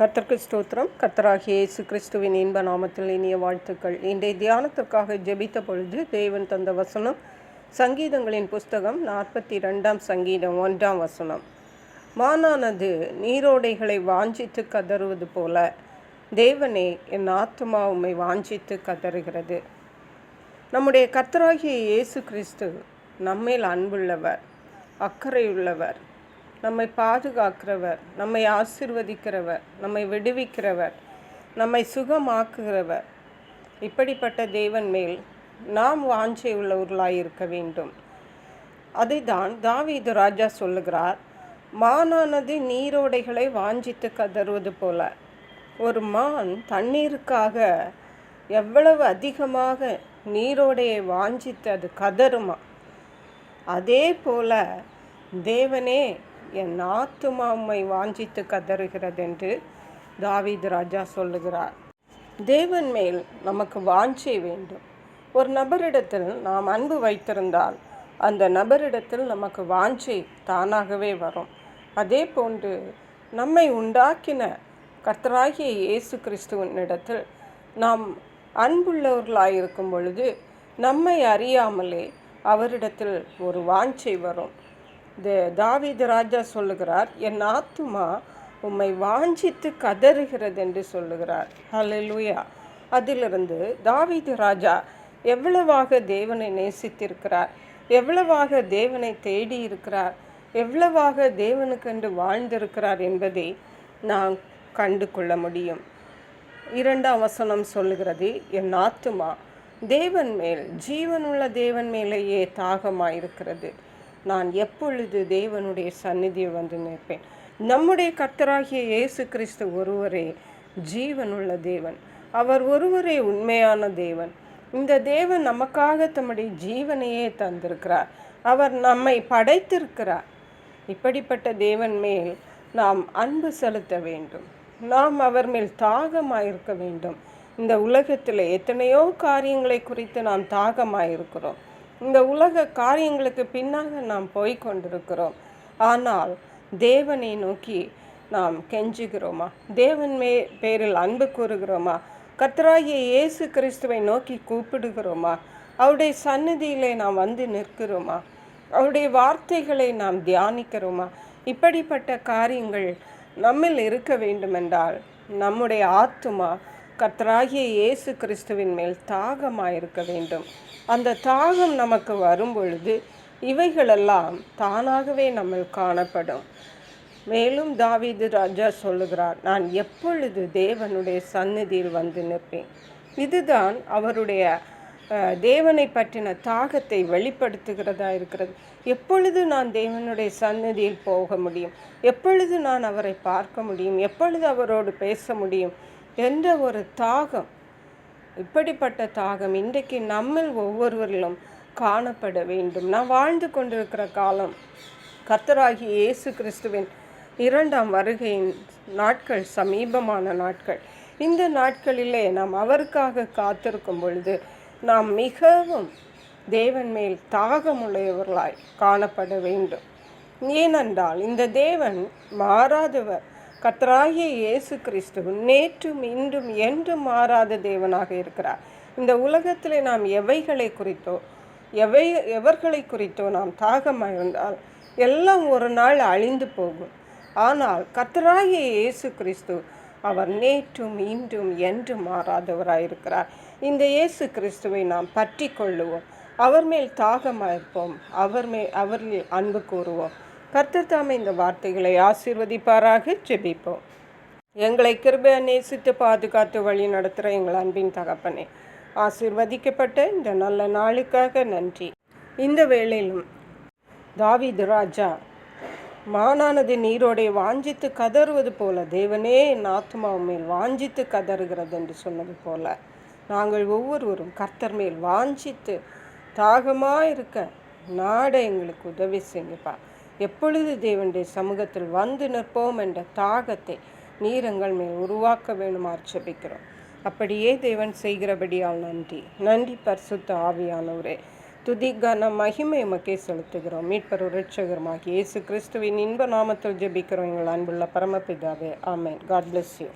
கர்த்தர்க்கு ஸ்தோத்திரம். கர்த்தராகிய இயேசு கிறிஸ்துவின் இன்ப நாமத்தில் இனிய வாழ்த்துக்கள். இன்றைய தியானத்திற்காக ஜெபித்த பொழுது தேவன் தந்த வசனம் சங்கீதங்களின் புஸ்தகம் நாற்பத்தி ரெண்டாம் சங்கீதம் ஒன்றாம் வசனம். மானானது நீரோடைகளை வாஞ்சித்து கதறுவது போல தேவனே என் ஆத்துமா உம்மை வாஞ்சித்து கதறுகிறது. நம்முடைய கர்த்தராகிய இயேசு கிறிஸ்து நம்மேல் அன்புள்ளவர் அக்கறையுள்ளவர். நம்மை பாதுகாக்கிறவர் நம்மை ஆசிர்வதிக்கிறவர் நம்மை விடுவிக்கிறவர் நம்மை சுகமாக்குகிறவர். இப்படிப்பட்ட தேவன் மேல் நாம் வாஞ்சை உள்ளவர்களாய் இருக்க வேண்டும். அதைதான் தாவீது ராஜா சொல்லுகிறார் மானானது நீரோடைகளை வாஞ்சித்து கதறுவது போல ஒரு மான் தண்ணீருக்காக எவ்வளவு அதிகமாக நீரோடையை வாஞ்சித்து அது கதறுமா? அதே போல தேவனே என் ஆத்துமா உம்மை வாஞ்சித்து கதறுகிறது என்று தாவீது ராஜா சொல்லுகிறார். தேவன் மேல் நமக்கு வாஞ்சை வேண்டும். ஒரு நபரிடத்தில் நாம் அன்பு வைத்திருந்தால் அந்த நபரிடத்தில் நமக்கு வாஞ்சை தானாகவே வரும். அதே போன்று நம்மை உண்டாக்கின கர்த்தராகிய இயேசு கிறிஸ்துவனிடத்தில் நாம் அன்புள்ளவர்களாக இருக்கும் பொழுது நம்மை அறியாமலே அவரிடத்தில் ஒரு வாஞ்சை வரும். இந்த தாவீது ராஜா சொல்லுகிறார் என் ஆத்துமா உம்மை வாஞ்சித்து கதறுகிறது என்று சொல்லுகிறார். ஹalleluya. அதிலிருந்து தாவீது ராஜா எவ்வளவாக தேவனை நேசித்திருக்கிறார் எவ்வளவாக தேவனை தேடி இருக்கிறார் எவ்வளவாக தேவனுக்கென்று வாழ்ந்திருக்கிறார் என்பதை நாம் கண்டு கொள்ள முடியும். இரண்டாம் வசனம் சொல்லுகிறது என் ஆத்துமா தேவன் மேல் ஜீவனுள்ள தேவன் மேலேயே தாகமாயிருக்கிறது. நான் எப்பொழுது தேவனுடைய சந்நிதியில் வந்து நிற்பேன்? நம்முடைய கர்த்தராகிய இயேசு கிறிஸ்து ஒருவரே ஜீவனுள்ள தேவன். அவர் ஒருவரே உண்மையான தேவன். இந்த தேவன் நமக்காக தம்முடைய ஜீவனையே தந்திருக்கிறார். அவர் நம்மை படைத்திருக்கிறார். இப்படிப்பட்ட தேவன் மேல் நாம் அன்பு செலுத்த வேண்டும். நாம் அவர் மேல் தாகமாயிருக்க வேண்டும். இந்த உலகத்தில் எத்தனையோ காரியங்களை குறித்து நாம் தாகமாயிருக்கிறோம். இந்த உலக காரியங்களுக்கு பின்னாக நாம் போய் கொண்டிருக்கிறோம் ஆனால் தேவனை நோக்கி நாம் கெஞ்சுகிறோமா? தேவன் மே பேரில் அன்பு கூறுகிறோமா? கர்த்தராகிய இயேசு கிறிஸ்துவை நோக்கி கூப்பிடுகிறோமா? அவருடைய சந்நிதியிலே நாம் வந்து நிற்கிறோமா? அவருடைய வார்த்தைகளை நாம் தியானிக்கிறோமா? இப்படிப்பட்ட காரியங்கள் நம்மில் இருக்க வேண்டுமென்றால் நம்முடைய ஆத்துமா கத்தராகிய இயேசு கிறிஸ்துவின் மேல் தாகமாக இருக்க வேண்டும். அந்த தாகம் நமக்கு வரும் பொழுது இவைகளெல்லாம் தானாகவே நம்ம காணப்படும். மேலும் தாவீது ராஜா சொல்லுகிறார் நான் எப்பொழுது தேவனுடைய சந்நிதியில் வந்து நிற்பேன்? இதுதான் அவருடைய தேவனை பற்றின தாகத்தை வெளிப்படுத்துகிறதா இருக்கிறது. எப்பொழுது நான் தேவனுடைய சந்நிதியில் போக முடியும்? எப்பொழுது நான் அவரை பார்க்க முடியும்? எப்பொழுது அவரோடு பேச முடியும்? என்ற ஒரு தாகம் இப்படிப்பட்ட தாகம் இன்றைக்கு நம்மில் ஒவ்வொருவரிலும் காணப்பட வேண்டும். நான் வாழ்ந்து கொண்டிருக்கிற காலம் கர்த்தராகி இயேசு கிறிஸ்துவின் இரண்டாம் வருகையின் நாட்கள் சமீபமான நாட்கள். இந்த நாட்களிலே நாம் அவருக்காக காத்திருக்கும் பொழுது நாம் மிகவும் தேவன் மேல் தாகமுடையவர்களாய் காணப்பட வேண்டும். ஏனென்றால் இந்த தேவன் மாறாதவர் கத்தராகிய இயேசு கிறிஸ்து நேற்றும் இன்றும் என்றும் மாறாத தேவனாக இருக்கிறார். இந்த உலகத்தில் நாம் எவைகளை குறித்தோ எவை எவர்களை குறித்தோ நாம் தாகமாக இருந்தால் எல்லாம் ஒரு நாள் அழிந்து போகும். ஆனால் கத்தராகிய இயேசு கிறிஸ்து அவர் நேற்றும் இன்றும் என்றும் மாறாதவராயிருக்கிறார் இந்த இயேசு கிறிஸ்துவை நாம் பற்றி கொள்ளுவோம். அவர் மேல் தாகமாயிருப்போம் அவர் மே அவரில் அன்பு கூறுவோம். கர்த்தர் தாமே இந்த வார்த்தைகளை ஆசீர்வதிப்பாராக ஜெபிப்போம். எங்களை கிருபை நேசித்து பாதுகாத்து வழி நடத்துகிற எங்கள் அன்பின் தகப்பனே ஆசீர்வதிக்கப்பட்ட இந்த நல்ல நாளுக்காக நன்றி. இந்த வேளையிலும் தாவிது ராஜா மானானது நீரோடை வாஞ்சித்து கதறுவது போல தேவனே என் ஆத்மா மேல் வாஞ்சித்து கதறுகிறது என்று சொன்னது போல நாங்கள் ஒவ்வொருவரும் கர்த்தர் மேல் வாஞ்சித்து தாகமாக இருக்க நாட எங்களுக்கு உதவி செய்யுப்பா எப்பொழுது தேவனுடைய சமூகத்தில் வந்து நிற்போம் என்ற தாகத்தை நீரங்கள் மேல் உருவாக்க வேணுமாறு ஜெபிக்கிறோம் அப்படியே தேவன் செய்கிறபடியால் நன்றி. நன்றி பரிசுத்த ஆவியானவரே. துதி கன மகிமை உமக்கே செலுத்துகிறோம். மீட்பர் ரட்சகருமாகிய இயேசு கிறிஸ்துவின் இன்ப நாமத்தில் ஜெபிக்கிறோம். எங்கள் அன்புள்ள பரமபிதாவே ஆமேன். God bless you